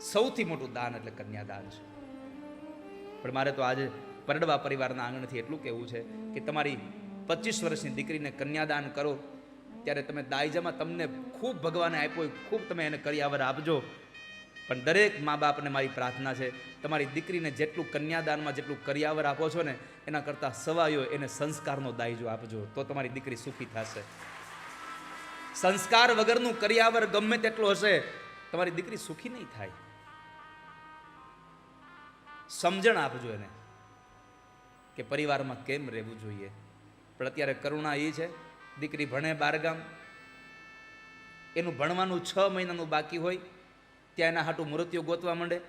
સૌથી મોટું દાન એટલે કન્યાદાન છે. પણ મારે તો આજે પરડવા પરિવારના આંગણથી એટલું કહેવું છે કે તમારી પચીસ વર્ષની દીકરીને કન્યાદાન કરો, ત્યારે તમે દાયજામાં તમને ખૂબ ભગવાને આપ્યો હોય, ખૂબ તમે એને કરિયાવર આપજો. પણ દરેક મા બાપને મારી પ્રાર્થના છે, તમારી દીકરીને જેટલું કન્યાદાનમાં જેટલું કરિયાવર આપો છો ને, એના કરતાં સવાયો એને સંસ્કારનો દાયજો આપજો, તો તમારી દીકરી સુખી થશે. સંસ્કાર વગરનું કરિયાવર ગમે તેટલું હશે, તમારી દીકરી સુખી નહીં થાય. સમજણ આપજો એને કે પરિવારમાં કેમ રહેવું જોઈએ. પણ અત્યારે કરુણા એ છે, દીકરી ભણે બારગામ, એનું ભણવાનું છ મહિનાનું બાકી હોય, ત્યાં એના હાટું મૃત્યુ ગોતવા માંડે.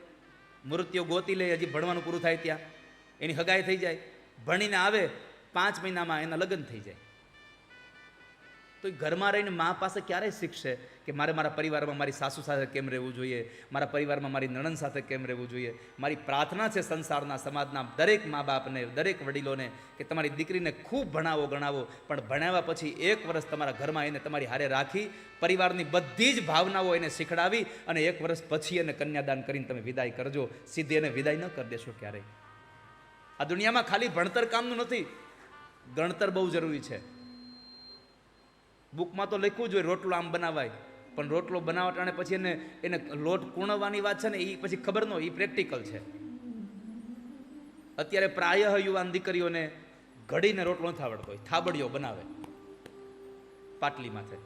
મૃત્યુ ગોતી લે, હજી ભણવાનું પૂરું થાય ત્યાં. એની હગાઈ થઈ જાય. ભણીને આવે, પાંચ મહિનામાં એના લગ્ન થઈ જાય. તો એ ઘરમાં રહીને મા પાસે ક્યારે શીખશે કે મારે મારા પરિવારમાં મારી સાસુ સાથે કેમ રહેવું જોઈએ, મારા પરિવારમાં મારી નણંદ સાથે કેમ રહેવું જોઈએ, મારી પ્રાર્થના છે સંસારના સમાજના દરેક મા બાપને, દરેક વડીલોને કે તમારી દીકરીને ખૂબ ભણાવો, ગણાવો, પણ ભણાવ્યા પછી એક વર્ષ તમારા ઘરમાં એને તમારી હારે રાખી, પરિવારની બધી જ ભાવનાઓ એને શીખડાવી અને એક વર્ષ પછી એને કન્યાદાન કરીને તમે વિદાય કરજો. સીધી એને વિદાય ન કરી દેશો ક્યારેય. આ દુનિયામાં ખાલી ભણતર કામનું નથી. ગણતર બહુ જરૂરી છે. બુકમાં તો લખવું જોઈએ રોટલો આમ બનાવાય. પણ રોટલો બનાવવા ટાણે પછી એને એને લોટ કૂણવવાની વાત છે ને એ પછી ખબર ન એ પ્રેક્ટિકલ છે. અત્યારે પ્રાય યુવાન દીકરીઓને ઘડીને રોટલો નથી આવડતો હોય થાબડીઓ બનાવે. પાટલી માથે.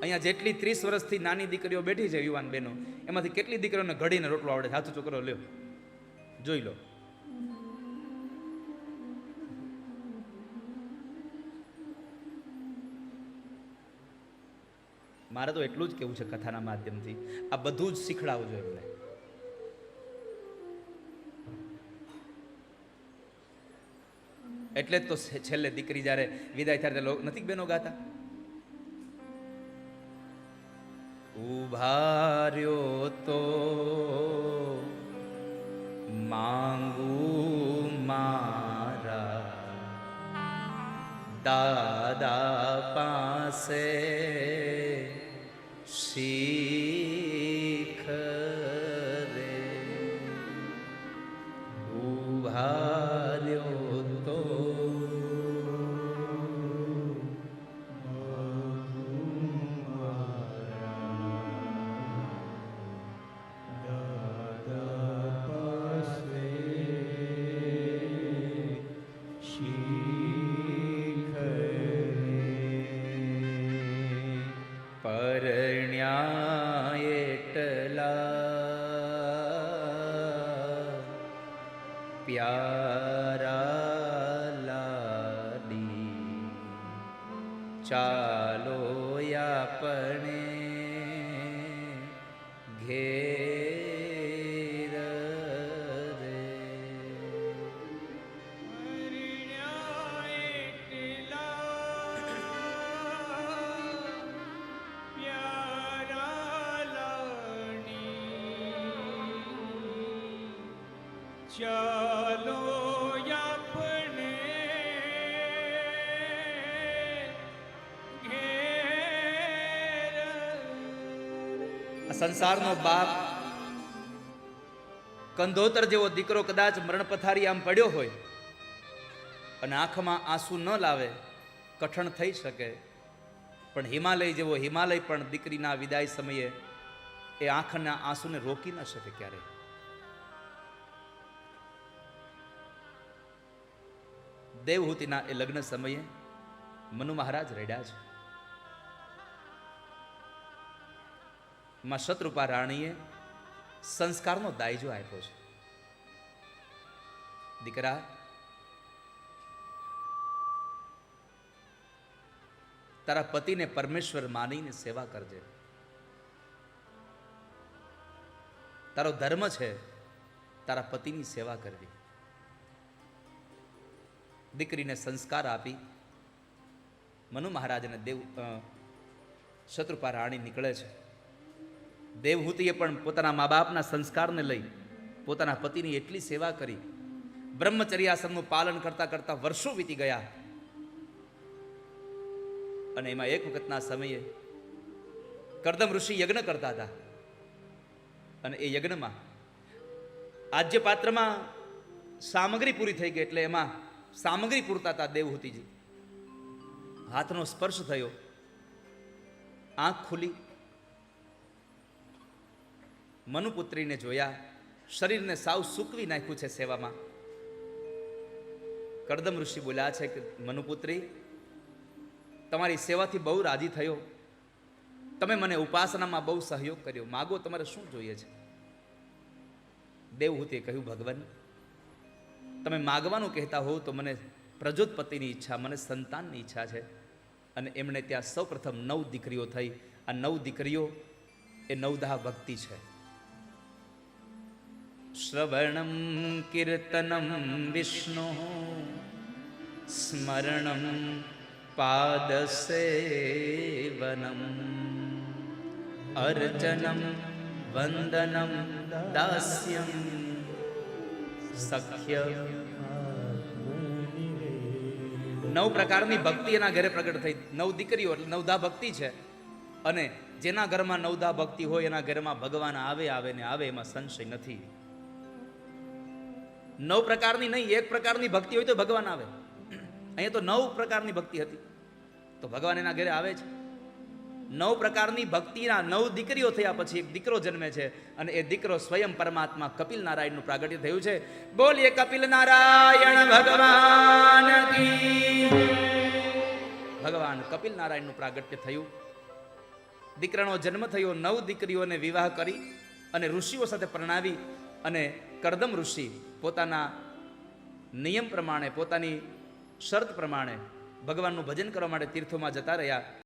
અહીંયા જેટલી ત્રીસ વર્ષથી નાની દીકરીઓ બેઠી છે યુવાન બહેનો, એમાંથી કેટલી દીકરીઓને ઘડીને રોટલો આવડે? હાથું છોકરો લ્યો. જોઈ લો. મારે તો એટલું જ કેવું છે કથાના માધ્યમથી. આ બધું જ શીખડાવજો એમને એટલે જ તો છેલ્લે દીકરી જ્યારે વિદાય ત્યારે લોકો, નથી બેનો ગાતા? ઉભાર્યો તો માંગુ મારા દાદા પાસે See. પ્યારા લાડી ચાલો આપણે ઘેર રે ચાલો આપણે ઘેર આ સંસારનો બાપ કંધોતર જેવો દીકરો કદાચ મરણ પથારી આમ પડ્યો હોય અને આંખમાં આંસુ ન લાવે, કઠણ થઈ શકે. પણ હિમાલય જેવો હિમાલય પણ દીકરીના વિદાય સમયે એ આંખના આંસુને રોકી ન શકે ક્યારે દેવહૂતિના એ લગ્ન સમયે મનુ મહારાજ રેડ્યા છે. માં શત્રુપા રાણીએ સંસ્કારનો દાયજો આપ્યો છે. દીકરા, તારા પતિને પરમેશ્વર માનીને સેવા કરજે. તારો ધર્મ છે, તારા પતિની સેવા કરવી. દીકરીને સંસ્કાર આપી મનુ મહારાજને દેવ શત્રુપા રાણી નીકળે છે. દેવહૂતિએ પણ પોતાના મા બાપના સંસ્કારને લઈ પોતાના પતિની એટલી સેવા કરી. બ્રહ્મચર્યાસનનું પાલન કરતા કરતા વર્ષો વીતી ગયા. અને એમાં એક વખતના સમયે કરદમ ઋષિ યજ્ઞ કરતા હતા. અને એ યજ્ઞમાં આજ્યપાત્રમાં સામગ્રી પૂરી થઈ ગઈ એટલે એમાં સામગ્રી પૂરતા હતા દેવહૂતિજી હાથનો સ્પર્શ થયો. આંખ ખુલી. મનુપુત્રીને જોયા. શરીરને સાવ સૂકવી નાખ્યું છે સેવામાં. કરદમ ઋષિ બોલ્યા છે કે, મનુપુત્રી, તમારી સેવાથી બહુ રાજી થયો. તમે મને ઉપાસનામાં બહુ સહયોગ કર્યો. માગો, તમારે શું જોઈએ છે? દેવહૂતિએ કહ્યું, ભગવાન તમે માગવાનું કહેતા હો તો મને પ્રજોત્પત્તિની ઈચ્છા, મને સંતાનની ઈચ્છા છે. અને એમણે ત્યાં સૌપ્રથમ નવ દીકરીઓ થઈ. આ નવ દીકરીઓ એ નવદાહ ભક્તિ છે. શ્રવણમ, કીર્તનમ, વિષ્ણુ, સ્મરણમ, પાદસેવનમ, અર્ચનમ, વંદનમ, દાસ્યમ સખ્ય નવ પ્રકારની ભક્તિ એના ઘરે પ્રગટ થઈ. નવ દીકરીઓ એટલે નવધા ભક્તિ છે. અને જેના ઘરમાં નવધા ભક્તિ હોય, એના ઘરમાં ભગવાન આવે આવે ને આવે એમાં સંશય નથી. નવ પ્રકારની નહીં, એક પ્રકારની ભક્તિ હોય તો ભગવાન આવે. અહીંયા તો નવ પ્રકારની ભક્તિ હતી. તો ભગવાન એના ઘરે આવે છે નવ પ્રકારની ભક્તિના નવ દીકરીઓ થયા પછી એક દીકરો જન્મે છે અને એ દીકરો સ્વયં પરમાત્મા કપિલ નારાયણનું પ્રાગટ્ય થયું છે. બોલીએ કપિલ નારાયણ ભગવાન ભગવાન કપિલ નારાયણનું પ્રાગટ્ય થયું. દીકરાનો જન્મ થયો, નવ દીકરીઓને વિવાહ કરી અને ઋષિઓ સાથે પરણાવી અને કરદમ ઋષિ પોતાના નિયમ પ્રમાણે, પોતાની શરત પ્રમાણે ભગવાનનું ભજન કરવા માટે તીર્થોમાં જતા રહ્યા.